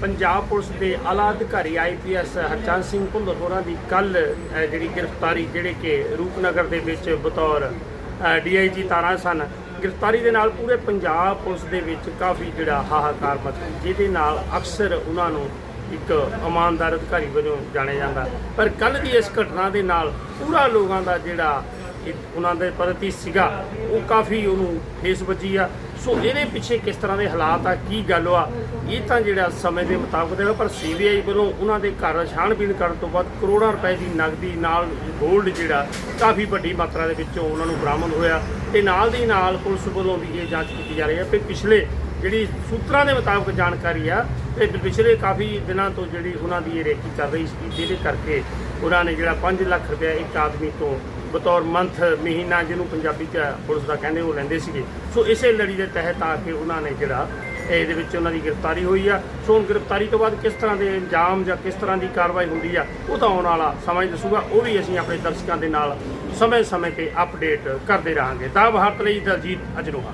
Punjab police ਦੇ ਆਲਾ ਅਧਿਕਾਰੀ ਆਈਪੀਐਸ ਹਰਚੰਦ ਸਿੰਘ ਭੁੱਲਰ ਹੋਰਾਂ ਦੀ ਕੱਲ ਜਿਹੜੀ ਗ੍ਰਿਫਤਾਰੀ, ਜਿਹੜੇ ਕਿ ਰੂਪਨਗਰ ਦੇ ਵਿੱਚ ਬਤੌਰ ਡੀਆਈਜੀ ਤਾਰਾ ਸਨ, ਗ੍ਰਿਫਤਾਰੀ ਦੇ ਨਾਲ ਪੂਰੇ ਪੰਜਾਬ ਪੁਲਿਸ ਦੇ ਵਿੱਚ ਕਾਫੀ ਜਿਹੜਾ ਹਾਹਾਕਾਰ ਮਚ ਜਿਹਦੇ ਨਾਲ ਅਕਸਰ ਉਹਨਾਂ ਨੂੰ ਇੱਕ ਇਮਾਨਦਾਰ ਅਧਿਕਾਰੀ ਵਜੋਂ ਜਾਣਿਆ ਜਾਂਦਾ। ਪਰ ਕੱਲ ਦੀ ਇਸ ਘਟਨਾ ਦੇ ਨਾਲ ਪੂਰਾ ਲੋਕਾਂ ਦਾ ਜਿਹੜਾ ਉਹਨਾਂ ਦੇ ਪ੍ਰਤੀ ਸੀਗਾ, ਉਹ ਕਾਫੀ ਉਹਨੂੰ ਠੇਸ ਵੱਜੀ ਆ। ਸੋ ਇਹਦੇ ਪਿੱਛੇ ਕਿਸ ਤਰ੍ਹਾਂ ਦੇ ਹਾਲਾਤ ਆ, ਕੀ ਗੱਲ ਆ ਇਹ ਤਾਂ ਜਿਹੜਾ ਸਮੇਂ ਦੇ ਮੁਤਾਬਕ ਦੇਗਾ ਪਰ ਸੀਬੀਆਈ ਵੱਲੋਂ ਉਹਨਾਂ ਦੇ ਘਰ ਛਾਣਬੀਣ ਕਰਨ ਤੋਂ ਬਾਅਦ ਕਰੋੜਾਂ ਰੁਪਏ ਦੀ ਨਗਦੀ ਨਾਲ 골ਡ ਜਿਹੜਾ, ਕਾਫੀ ਵੱਡੀ ਮਾਤਰਾ ਦੇ ਵਿੱਚੋਂ ਉਹਨਾਂ ਨੂੰ ਬਰਾਮਦ ਹੋਇਆ। ਤੇ ਨਾਲ ਦੀ ਨਾਲ ਪੁਲਿਸ ਵੱਲੋਂ ਵੀ ਇਹ ਜਾਂਚ ਕੀਤੀ ਜਾ ਰਹੀ ਹੈ ਕਿ ਪਿਛਲੇ ਜਿਹੜੀ ਸੂਤਰਾਂ ਦੇ ਮੁਤਾਬਕ ਜਾਣਕਾਰੀ ਆ, ਤੇ ਪਿਛਲੇ ਕਾਫੀ ਦਿਨਾਂ ਤੋਂ ਜਿਹੜੀ ਉਹਨਾਂ ਦੀ ਇਹ ਰੇਕੀ ਕਰ ਰਹੀ ਸੀ, ਜਿਹਦੇ ਕਰਕੇ ਉਹਨਾਂ ਨੇ ਜਿਹੜਾ 5 ਲੱਖ ਰੁਪਏ ਇੱਕ ਆਦਮੀ ਤੋਂ ਬਤੌਰ ਮੰਥ, ਮਹੀਨਾ ਜਿਹਨੂੰ ਪੰਜਾਬੀ ਚ ਪੁਲਿਸ ਦਾ ਕਹਿੰਦੇ ਉਹ ਲੈਂਦੇ ਸੀਗੇ। ਸੋ ਇਸੇ ਲੜੀ ਦੇ ਤਹਿਤ ਆ ਕੇ ਉਹਨਾਂ ਨੇ ਜਿਹੜਾ ਇਹਦੇ ਵਿੱਚ ਉਹਨਾਂ ਦੀ ਗ੍ਰਿਫਤਾਰੀ ਹੋਈ ਆ। ਸੋ ਹੁਣ ਗ੍ਰਿਫਤਾਰੀ ਤੋਂ ਬਾਅਦ ਕਿਸ ਤਰ੍ਹਾਂ ਦੇ ਇਲਜ਼ਾਮ ਜਾਂ ਕਿਸ ਤਰ੍ਹਾਂ ਦੀ ਕਾਰਵਾਈ ਹੁੰਦੀ ਆ, ਉਹ ਤਾਂ ਆਉਣ ਵਾਲਾ ਸਮਾਂ ਹੀ ਦੱਸੂਗਾ। ਉਹ ਵੀ ਅਸੀਂ ਆਪਣੇ ਦਰਸ਼ਕਾਂ ਦੇ ਨਾਲ ਸਮੇਂ-ਸਮੇਂ ਤੇ ਅਪਡੇਟ ਕਰਦੇ ਰਹਾਂਗੇ। ਤਾਂ ਭਾਰਤ ਲਈ ਦਲਜੀਤ ਅਜਨੋਹਾ